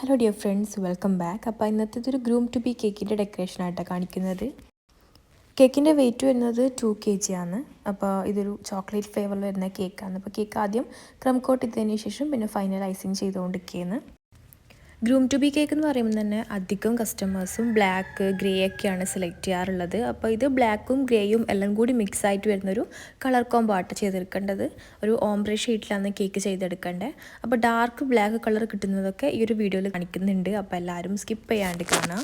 Hello dear friends welcome back അപ്പോൾ ഇന്നത്തെ ഒരു ഗ്രൂം ടു ബി കേക്കിന്റെ ഡെക്കറേഷൻ ആയിട്ടാണ് കാണിക്കുന്നത്. കേക്കിന്റെ വെയിറ്റ് വരുന്നത് ടു കെ ജി ആണ്. അപ്പോൾ ഇതൊരു ചോക്ലേറ്റ് ഫ്ലേവറിൽ വരുന്ന കേക്കാണ് അപ്പോൾ കേക്ക് ആദ്യം ക്രം കോട്ട് ഇട്ടതിന് ശേഷം പിന്നെ ഫൈനൽ ഐസിങ് ചെയ്തുകൊണ്ടിരിക്കുകയാണ്. ഗ്രൂം ടു ബി കേക്ക് എന്ന് പറയുമ്പോൾ തന്നെ അധികം കസ്റ്റമേഴ്സും ബ്ലാക്ക് ഗ്രേ ഒക്കെയാണ് സെലക്ട് ചെയ്യാറുള്ളത്. അപ്പോൾ ഇത് ബ്ലാക്കും ഗ്രേയും എല്ലാം കൂടി മിക്സ് ആയിട്ട് വരുന്നൊരു കളർ കോംബോ ആയിട്ട് ചെയ്തെടുക്കേണ്ടത്. ഒരു ഓംബ്രേ ഷീറ്റിലാണ് കേക്ക് ചെയ്തെടുക്കേണ്ടത് അപ്പോൾ ഡാർക്ക് ബ്ലാക്ക് കളർ കിട്ടുന്നതൊക്കെ ഈ ഒരു വീഡിയോയിൽ കാണിക്കുന്നുണ്ട്. അപ്പോൾ എല്ലാവരും സ്കിപ്പ് ചെയ്യാണ്ട് കാണാം.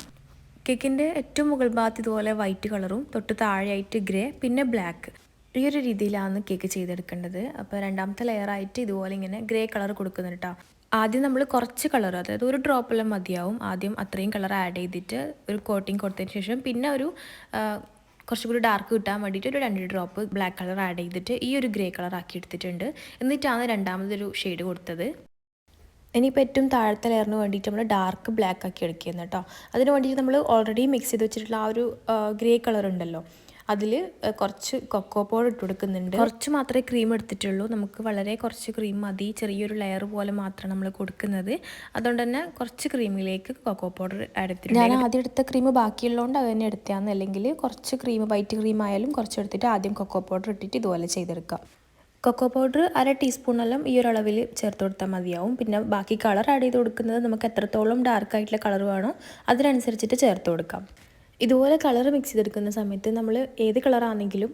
കേക്കിന്റെ ഏറ്റവും മുകൾ ഭാഗത്ത് ഇതുപോലെ വൈറ്റ് കളറും തൊട്ട് താഴെയായിട്ട് ഗ്രേ പിന്നെ ബ്ലാക്ക് ഈ ഒരു രീതിയിലാണ് കേക്ക് ചെയ്തെടുക്കേണ്ടത്. അപ്പോൾ രണ്ടാമത്തെ ലെയറായിട്ട് ഇതുപോലെ ഇങ്ങനെ ഗ്രേ കളർ കൊടുക്കുന്നുണ്ട് കേട്ടോ ആദ്യം നമ്മൾ കുറച്ച് കളർ അതായത് ഒരു ഡ്രോപ്പ് ഡ്രോപ്പെല്ലാം മതിയാവും. ആദ്യം അത്രയും കളർ ആഡ് ചെയ്തിട്ട് ഒരു കോട്ടിങ് കൊടുത്തതിന് ശേഷം പിന്നെ ഒരു കുറച്ചും കൂടി ഡാർക്ക് കിട്ടാൻ വേണ്ടിയിട്ട് ഒരു രണ്ട് ഡ്രോപ്പ് ബ്ലാക്ക് കളർ ആഡ് ചെയ്തിട്ട് ഈ ഒരു ഗ്രേ കളർ ആക്കി എടുത്തിട്ടുണ്ട്. എന്നിട്ടാണ് രണ്ടാമതൊരു ഷെയ്ഡ് കൊടുത്തത്. ഇനിയിപ്പോൾ ഏറ്റവും താഴത്തെ ലെയറിന് വേണ്ടിയിട്ട് നമ്മൾ ഡാർക്ക് ബ്ലാക്ക് ആക്കി എടുക്കുന്നത് കേട്ടോ. അതിന് വേണ്ടിയിട്ട് നമ്മൾ ഓൾറെഡി മിക്സ് ചെയ്ത് വെച്ചിട്ടുള്ള ആ ഒരു ഗ്രേ കളർ ഉണ്ടല്ലോ. അതിൽ കുറച്ച് കൊക്കോ പൗഡർ ഇട്ട് കൊടുക്കുന്നുണ്ട്. കുറച്ച് മാത്രമേ ക്രീം എടുത്തിട്ടുള്ളൂ. നമുക്ക് വളരെ കുറച്ച് ക്രീം മതി. ചെറിയൊരു ലെയർ പോലെ മാത്രമാണ് നമ്മൾ കൊടുക്കുന്നത്. അതുകൊണ്ട് തന്നെ കുറച്ച് ക്രീമിലേക്ക് കൊക്കോ പൗഡർ എടുത്തിട്ടുണ്ട് ഞാൻ ആദ്യം എടുത്ത ക്രീം ബാക്കിയുള്ളതുകൊണ്ട് അത് തന്നെ എടുത്തതാണ് അല്ലെങ്കിൽ കുറച്ച് ക്രീം വൈറ്റ് ക്രീം ആയാലും കുറച്ച് എടുത്തിട്ട് ആദ്യം കൊക്കോ പൗഡർ ഇട്ടിട്ട് ഇതുപോലെ ചെയ്തെടുക്കാം. കൊക്കോ പൗഡർ അര ടീസ്പൂണെല്ലാം ഈ ഒരു അളവിൽ ചേർത്ത് കൊടുത്താൽ മതിയാവും. പിന്നെ ബാക്കി കളർ ആഡ് ചെയ്ത് കൊടുക്കുന്നത് നമുക്ക് എത്രത്തോളം ഡാർക്ക് ആയിട്ടുള്ള കളർ വേണോ അതിനനുസരിച്ചിട്ട് ചേർത്ത് കൊടുക്കാം. ഇതുപോലെ കളർ മിക്സ് ചെയ്തെടുക്കുന്ന സമയത്ത് നമ്മൾ ഏത് കളറാണെങ്കിലും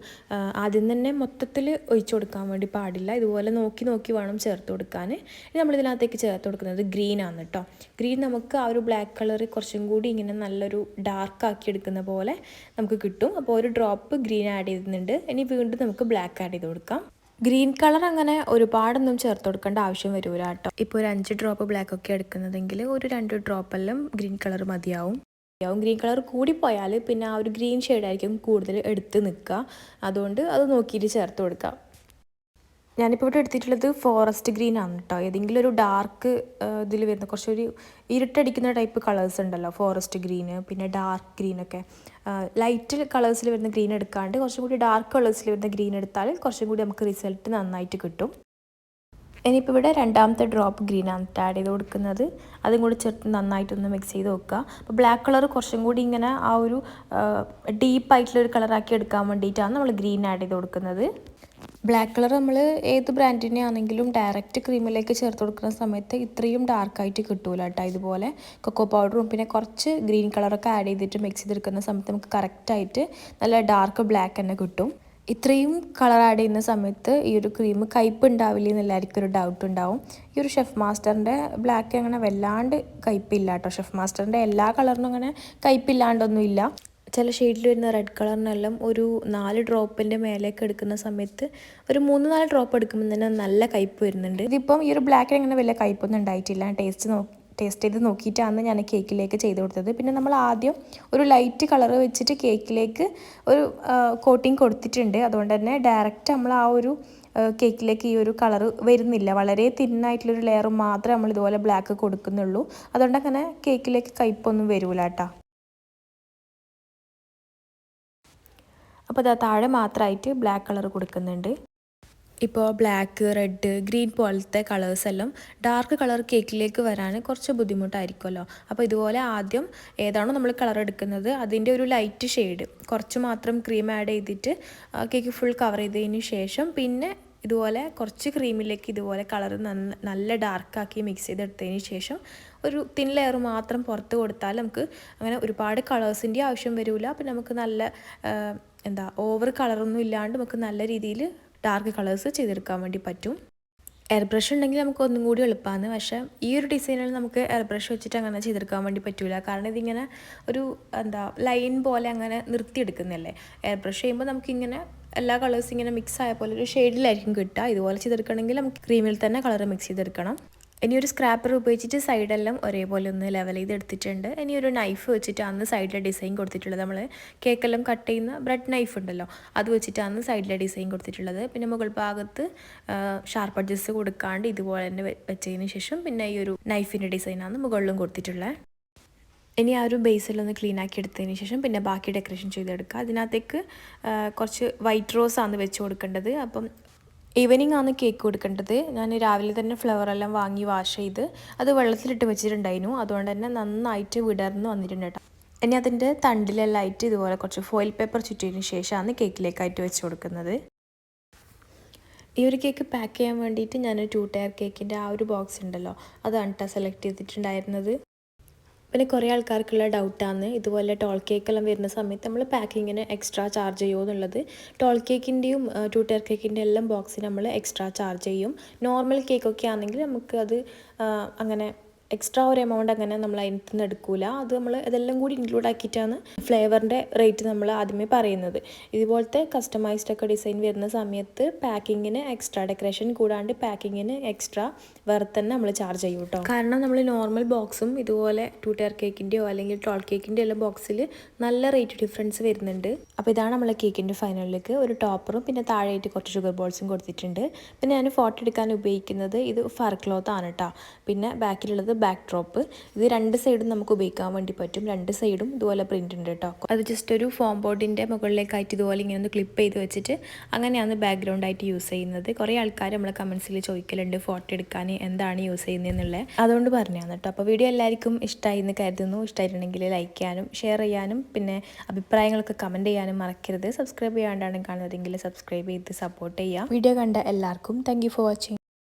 ആദ്യം തന്നെ മൊത്തത്തിൽ ഒഴിച്ചു കൊടുക്കാൻ വേണ്ടി പാടില്ല. ഇതുപോലെ നോക്കി നോക്കി വേണം ചേർത്ത് കൊടുക്കാൻ ഇനി നമ്മളിതിനകത്തേക്ക് ചേർത്ത് കൊടുക്കുന്നത് ഗ്രീൻ ആണ് കേട്ടോ ഗ്രീൻ നമുക്ക് ആ ഒരു ബ്ലാക്ക് കളർ കുറച്ചും കൂടി ഇങ്ങനെ നല്ലൊരു ഡാർക്ക് ആക്കി എടുക്കുന്ന പോലെ നമുക്ക് കിട്ടും. അപ്പോൾ ഒരു ഡ്രോപ്പ് ഗ്രീൻ ആഡ് ചെയ്യുന്നുണ്ട് ഇനി വീണ്ടും നമുക്ക് ബ്ലാക്ക് ആഡ് ചെയ്ത് കൊടുക്കാം. ഗ്രീൻ കളർ അങ്ങനെ ഒരുപാടൊന്നും ചേർത്ത് കൊടുക്കേണ്ട ആവശ്യം വരൂല കേട്ടോ ഇപ്പോൾ ഒരു അഞ്ച് ഡ്രോപ്പ് ബ്ലാക്ക് ഒക്കെ എടുക്കുന്നതെങ്കിൽ ഒരു രണ്ട് ഡ്രോപ്പ് ഡ്രോപ്പെല്ലാം ഗ്രീൻ കളർ മതിയാവും. ആവും ഗ്രീൻ കളർ കൂടിപ്പോയാൽ പിന്നെ ആ ഒരു ഗ്രീൻ ഷെയ്ഡായിരിക്കും കൂടുതൽ എടുത്ത് നിൽക്കുക അതുകൊണ്ട് അത് നോക്കിയിട്ട് ചേർത്ത് കൊടുക്കാം. ഞാനിപ്പോൾ ഇവിടെ എടുത്തിട്ടുള്ളത് ഫോറസ്റ്റ് ഗ്രീൻ ആണ് കേട്ടോ ഏതെങ്കിലും ഒരു ഡാർക്ക് ഇതിൽ വരുന്ന കുറച്ചൊരു ഇരുട്ടടിക്കുന്ന ടൈപ്പ് കളേഴ്സ് ഉണ്ടല്ലോ ഫോറസ്റ്റ് ഗ്രീന് പിന്നെ ഡാർക്ക് ഗ്രീനൊക്കെ ലൈറ്റ് കളേഴ്സിൽ വരുന്ന ഗ്രീൻ എടുക്കാണ്ട് കുറച്ചും കൂടി ഡാർക്ക് കളേഴ്സിൽ വരുന്ന ഗ്രീൻ എടുത്താൽ കുറച്ചും കൂടി നമുക്ക് റിസൾട്ട് നന്നായിട്ട് കിട്ടും. ഇനിയിപ്പോൾ ഇവിടെ രണ്ടാമത്തെ ഡ്രോപ്പ് ഗ്രീൻ ആണ് ആഡ് ചെയ്ത് കൊടുക്കുന്നത്. അതും കൂടി ചേർത്ത് നന്നായിട്ടൊന്ന് മിക്സ് ചെയ്ത് വെക്കുക. അപ്പോൾ ബ്ലാക്ക് കളർ കുറച്ചും കൂടി ഇങ്ങനെ ആ ഒരു ഡീപ്പായിട്ടുള്ളൊരു കളറാക്കി എടുക്കാൻ വേണ്ടിയിട്ടാണ് നമ്മൾ ഗ്രീൻ ആഡ് ചെയ്ത് കൊടുക്കുന്നത്. ബ്ലാക്ക് കളർ നമ്മൾ ഏത് ബ്രാൻഡിനെ ആണെങ്കിലും ഡയറക്റ്റ് ക്രീമിലേക്ക് ചേർത്ത് കൊടുക്കുന്ന സമയത്ത് ഇത്രയും ഡാർക്കായിട്ട് കിട്ടൂല കേട്ടോ ഇതുപോലെ കൊക്കോ പൗഡറും പിന്നെ കുറച്ച് ഗ്രീൻ കളറൊക്കെ ആഡ് ചെയ്തിട്ട് മിക്സ് ചെയ്തെടുക്കുന്ന സമയത്ത് നമുക്ക് കറക്റ്റായിട്ട് നല്ല ഡാർക്ക് ബ്ലാക്ക് തന്നെ കിട്ടും. ഇത്രയും കളർ ആഡ് ചെയ്യുന്ന സമയത്ത് ഈ ഒരു ക്രീം കയ്പ് ഉണ്ടാവില്ല എന്നെല്ലാവർക്കും ഒരു ഡൗട്ട് ഉണ്ടാവും. ഈ ഒരു ഷെഫ് മാസ്റ്ററിന്റെ ബ്ലാക്ക് അങ്ങനെ വല്ലാണ്ട് കയ്പ്പില്ല കേട്ടോ. ഷെഫ് മാസ്റ്ററിന്റെ എല്ലാ കളറിനും അങ്ങനെ കയ്പ്പില്ലാണ്ടൊന്നും ഇല്ല. ചില ഷെയ്ഡിൽ വരുന്ന റെഡ് കളറിനെല്ലാം ഒരു നാല് ഡ്രോപ്പിന്റെ മേലേക്ക് എടുക്കുന്ന സമയത്ത് ഒരു മൂന്ന് നാല് ഡ്രോപ്പ് എടുക്കുമ്പോൾ തന്നെ നല്ല കയ്പ് വരുന്നുണ്ട്. ഇതിപ്പം ഈ ഒരു ബ്ലാക്കിന് അങ്ങനെ വലിയ കയ്പ്പൊന്നും ഉണ്ടായിട്ടില്ല. ടേസ്റ്റ് നോക്കി ടേസ്റ്റ് ചെയ്ത് നോക്കിയിട്ടാണ് ഞാൻ കേക്കിലേക്ക് ചെയ്ത് കൊടുത്തത്. പിന്നെ നമ്മൾ ആദ്യം ഒരു ലൈറ്റ് കളർ വെച്ചിട്ട് കേക്കിലേക്ക് ഒരു കോട്ടിങ് കൊടുത്തിട്ടുണ്ട്. അതുകൊണ്ട് തന്നെ ഡയറക്റ്റ് നമ്മൾ ആ ഒരു കേക്കിലേക്ക് ഈ ഒരു കളർ വരുന്നില്ല. വളരെ തിന്നായിട്ടുള്ളൊരു ലെയർ മാത്രമേ നമ്മൾ ഇതുപോലെ ബ്ലാക്ക് കൊടുക്കുന്നുള്ളൂ. അതുകൊണ്ട് അങ്ങനെ കേക്കിലേക്ക് കയ്പൊന്നും വരൂല കേട്ടോ അപ്പോൾ അത് താഴെ മാത്രമായിട്ട് ബ്ലാക്ക് കളർ കൊടുക്കുന്നുണ്ട്. ഇപ്പോൾ ബ്ലാക്ക് റെഡ് ഗ്രീൻ പോലത്തെ കളേഴ്സ് എല്ലാം ഡാർക്ക് കളർ കേക്കിലേക്ക് വരാൻ കുറച്ച് ബുദ്ധിമുട്ടായിരിക്കുമല്ലോ. അപ്പോൾ ഇതുപോലെ ആദ്യം ഏതാണോ നമ്മൾ കളർ എടുക്കുന്നത് അതിന്റെ ഒരു ലൈറ്റ് ഷെയ്ഡ് കുറച്ച് മാത്രം ക്രീം ആഡ് ചെയ്തിട്ട് കേക്ക് ഫുൾ കവർ ചെയ്തതിന് ശേഷം പിന്നെ ഇതുപോലെ കുറച്ച് ക്രീമിലേക്ക് ഇതുപോലെ കളർ നല്ല ഡാർക്കാക്കി മിക്സ് ചെയ്തെടുത്തതിന് ശേഷം ഒരു തിൻ ലെയർ മാത്രം പുറത്ത് കൊടുത്താൽ നമുക്ക് അങ്ങനെ ഒരുപാട് കളേഴ്സിന്റെ ആവശ്യം വരില്ല പിന്നെ നമുക്ക് നല്ല എന്താ ഓവർ കളറൊന്നും ഇല്ലാണ്ട് നമുക്ക് നല്ല രീതിയിൽ ഡാർക്ക് കളേഴ്സ് ചെയ്തെടുക്കാൻ വേണ്ടി പറ്റും. എയർ ബ്രഷ് ഉണ്ടെങ്കിൽ നമുക്ക് ഒന്നും കൂടി എളുപ്പമാണ് പക്ഷേ ഈ ഒരു ഡിസൈനിൽ നമുക്ക് എയർ ബ്രഷ് വെച്ചിട്ട് അങ്ങനെ ചെയ്തെടുക്കാൻ വേണ്ടി പറ്റില്ല കാരണം ഇതിങ്ങനെ ഒരു എന്താ ലൈൻ പോലെ അങ്ങനെ നിർത്തിയെടുക്കുന്നല്ലേ എയർ ബ്രഷ് ചെയ്യുമ്പോൾ നമുക്കിങ്ങനെ എല്ലാ കളേഴ്സ് ഇങ്ങനെ മിക്സ് ആയ പോലെ ഒരു ഷെയ്ഡിലായിരിക്കും കിട്ടുക. ഇതുപോലെ ചെയ്തെടുക്കണമെങ്കിൽ നമുക്ക് ക്രീമിൽ തന്നെ കളർ മിക്സ് ചെയ്തെടുക്കണം. ഇനി ഒരു സ്ക്രാപ്പർ ഉപയോഗിച്ചിട്ട് സൈഡെല്ലാം ഒരേപോലെ ഒന്ന് ലെവൽ ചെയ്ത് എടുത്തിട്ടുണ്ട് ഇനി ഒരു നൈഫ് വെച്ചിട്ട് അന്ന് സൈഡിലെ ഡിസൈൻ കൊടുത്തിട്ടുള്ളത് നമ്മൾ കേക്കെല്ലാം കട്ട് ചെയ്യുന്ന ബ്രെഡ് നൈഫ് ഉണ്ടല്ലോ അത് വെച്ചിട്ട് അന്ന് സൈഡിലെ ഡിസൈൻ കൊടുത്തിട്ടുള്ളത്. പിന്നെ മുകൾ ഭാഗത്ത് ഷാർപ്പ് അഡ്ജസ്റ്റ് കൊടുക്കാണ്ട് ഇതുപോലെ തന്നെ വെച്ചതിന് ശേഷം പിന്നെ ഈ ഒരു നൈഫിന്റെ ഡിസൈനാണ് മുകളിലും കൊടുത്തിട്ടുള്ളത് ഇനി ആ ഒരു ബേസിലൊന്ന് ക്ലീൻ ആക്കി എടുത്തതിന് ശേഷം പിന്നെ ബാക്കി ഡെക്കറേഷൻ ചെയ്തെടുക്കുക. അതിനകത്തേക്ക് കുറച്ച് വൈറ്റ് റോസ് ആണ് വെച്ച് കൊടുക്കേണ്ടത്. അപ്പം ഈവനിങ് ആണ് കേക്ക് കൊടുക്കേണ്ടത്. ഞാൻ രാവിലെ തന്നെ ഫ്ലവർ എല്ലാം വാങ്ങി വാഷ് ചെയ്ത് അത് വെള്ളത്തിലിട്ട് വെച്ചിട്ടുണ്ടായിരുന്നു. അതുകൊണ്ട് തന്നെ നന്നായിട്ട് വിടർന്ന് വന്നിട്ടുണ്ട് കേട്ടോ ഇനി അതിന്റെ തണ്ടിലെല്ലാം ആയിട്ട് ഇതുപോലെ കുറച്ച് ഫോയിൽ പേപ്പർ ചുറ്റിയതിന് ശേഷമാണ് കേക്കിലേക്കായിട്ട് വെച്ച് കൊടുക്കുന്നത്. ഈ ഒരു കേക്ക് പാക്ക് ചെയ്യാൻ വേണ്ടിയിട്ട് ഞാൻ ടു ടയർ കേക്കിന്റെ ആ ഒരു ബോക്സ് ഉണ്ടല്ലോ. അതാണ് കേട്ടോ സെലക്ട് ചെയ്തിട്ടുണ്ടായിരുന്നത്. പിന്നെ കുറേ ആൾക്കാർക്കുള്ള ഡൗട്ടാണ് ഇതുപോലെ ടോൾ കേക്കെല്ലാം വരുന്ന സമയത്ത് നമ്മൾ പാക്കിങ്ങിന് എക്സ്ട്രാ ചാർജ് ചെയ്യുമോ എന്നുള്ളത് ടോൾ കേക്കിന്റെയും ടു ടയർ കേക്കിന്റെ എല്ലാം ബോക്സിന് നമ്മൾ എക്സ്ട്രാ ചാർജ് ചെയ്യും. നോർമൽ കേക്കൊക്കെ ആണെങ്കിൽ നമുക്ക് അത് അങ്ങനെ എക്സ്ട്രാ ഒരു എമൗണ്ട് അങ്ങനെ നമ്മൾ അതിനകത്ത് നിന്ന് എടുക്കില്ല അത് നമ്മൾ ഇതെല്ലാം കൂടി ഇൻക്ലൂഡ് ആക്കിയിട്ടാണ് ഫ്ലേവറിന്റെ റേറ്റ് നമ്മൾ ആദ്യമേ പറയുന്നത്. ഇതുപോലത്തെ കസ്റ്റമൈസ്ഡ് ഒക്കെ ഡിസൈൻ വരുന്ന സമയത്ത് പാക്കിങ്ങിന് എക്സ്ട്രാ ഡെക്കറേഷൻ കൂടാണ്ട് പാക്കിങ്ങിന് എക്സ്ട്രാ വേറെ തന്നെ നമ്മൾ ചാർജ് ചെയ്യും കേട്ടോ കാരണം നമ്മൾ നോർമൽ ബോക്സും ഇതുപോലെ ടു ടയർ കേക്കിന്റെയോ അല്ലെങ്കിൽ ടോൾ കേക്കിന്റെയോ എല്ലാം ബോക്സിൽ നല്ല റേറ്റ് ഡിഫറൻസ് വരുന്നുണ്ട്. അപ്പോൾ ഇതാണ് നമ്മളെ കേക്കിന്റെ ഫൈനലിലേക്ക് ഒരു ടോപ്പറും പിന്നെ താഴെയായിട്ട് കുറച്ച് ഷുഗർ ബോൾസും കൊടുത്തിട്ടുണ്ട്. പിന്നെ ഞാൻ ഫോട്ടോ എടുക്കാൻ ഉപയോഗിക്കുന്നത് ഇത് ഫർ ക്ലോത്ത് ആണ് കേട്ടോ പിന്നെ ബാക്കിലുള്ളത് ബാക്ക് ഡ്രോപ്പ് ഇത് രണ്ട് സൈഡും നമുക്ക് ഉപയോഗിക്കാൻ വേണ്ടി പറ്റും. രണ്ട് സൈഡും ഇതുപോലെ പ്രിന്റ് ഉണ്ട് കേട്ടോ. അത് ജസ്റ്റ് ഒരു ഫോം ബോർഡിന്റെ മുകളിലേക്കായിട്ട് ഇതുപോലെ ഇങ്ങനെ ഒന്ന് ക്ലിപ്പ് ചെയ്ത് വെച്ചിട്ട് അങ്ങനെയാണ് ബാക്ക്ഗ്രൗണ്ട് ആയിട്ട് യൂസ് ചെയ്യുന്നത്. കുറേ ആൾക്കാർ നമ്മളെ കമൻസിൽ ചോദിക്കലുണ്ട് ഫോട്ടോ എടുക്കാൻ എന്താണ് യൂസ് ചെയ്യുന്നതെന്നുള്ളത് അതുകൊണ്ട് പറഞ്ഞതാണ് കേട്ടോ. അപ്പോൾ വീഡിയോ എല്ലാവർക്കും ഇഷ്ടമായി എന്ന് കരുതുന്നു. ഇഷ്ടമായിട്ടുണ്ടെങ്കിൽ ലൈക്ക് ചെയ്യാനും ഷെയർ ചെയ്യാനും പിന്നെ അഭിപ്രായങ്ങളൊക്കെ കമന്റ് ചെയ്യാനും മറക്കരുത്. സബ്സ്ക്രൈബ് ചെയ്യാണ്ടാണ് കാണുന്നതെങ്കിൽ സബ്സ്ക്രൈബ് ചെയ്ത് സപ്പോർട്ട് ചെയ്യുക. വീഡിയോ കണ്ട എല്ലാവർക്കും താങ്ക് ഫോർ വാച്ചിങ്